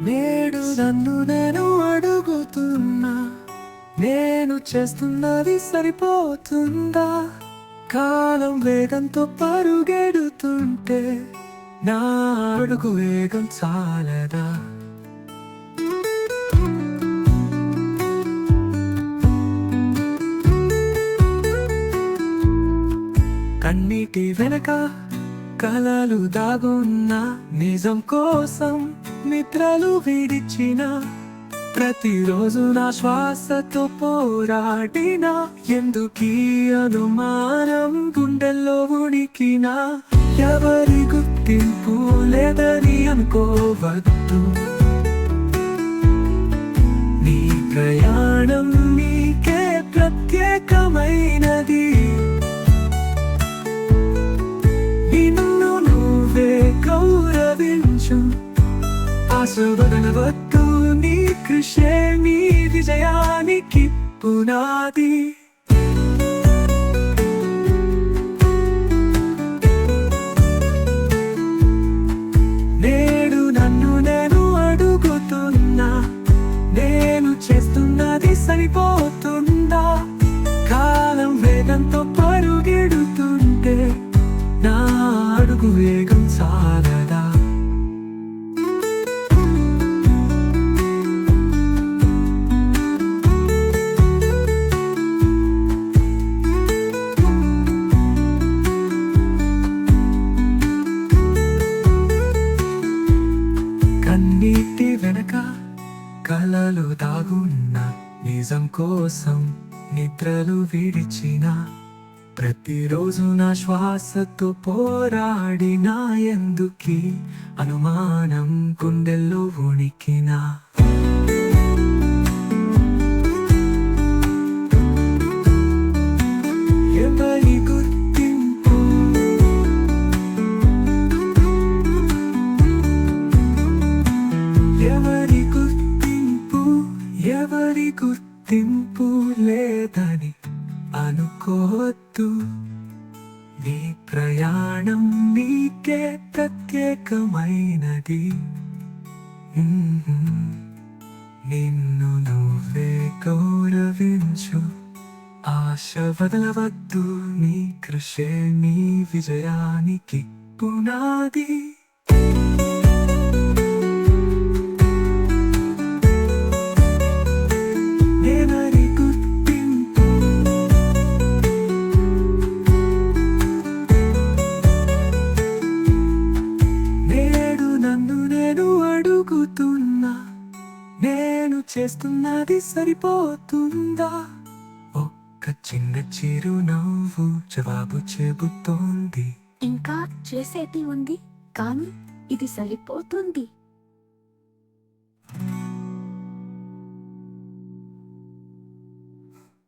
నేడు నన్ను నేను అడుగుతున్నా. నేను చేస్తున్నది సరిపోతుందా? కాలం వేగంతో పరుగెడుతుంటే నా అడుగు వేగం చాలదా? కన్నీటి వెనక కలలు దాగున్న నిజం కోసం నిద్రలు విడిచిన ప్రతిరోజు నా శ్వాసతో పోరాడిన ఎందుకీ అనుమానం గుండెల్లో ఉడికిన ఎవరి గుర్తింపు లేదని అనుకోవద్దు. నీ ప్రయాణం నీకే ప్రత్యేకమైన ఆశవదనవద్దు నీ కృషే నీ విజయానికి పునాది నేడు నన్ను నేను అడుగుతున్నా నేను చేస్తున్నది సరిపోతుందా? కాలం వేగంతో కన్నీటి వెనక కలలు దాగున్న నిజం కోసం నిద్రలు విడిచిన ప్రతిరోజు నా శ్వాసతో పోరాడిన ఎందుకి అనుమానం గుండెల్లో ఉణికినా ఎవరి గుర్తింపు లేదని అనుకోవద్దు. నీ ప్రయాణం నీకే ప్రత్యేకమైనది. నిన్ను నువ్వే గౌరవించు. ఆశ వదలవద్దు. నీ కృషే నీ విజయానికి పునాది. నేను చేస్తున్నది సరిపోతుందా? ఒక్క చిన్న చిరునవ్వు జవాబు చెబుతోంది. ఇంకా చేసేది ఉంది కానీ ఇది సరిపోతుంది.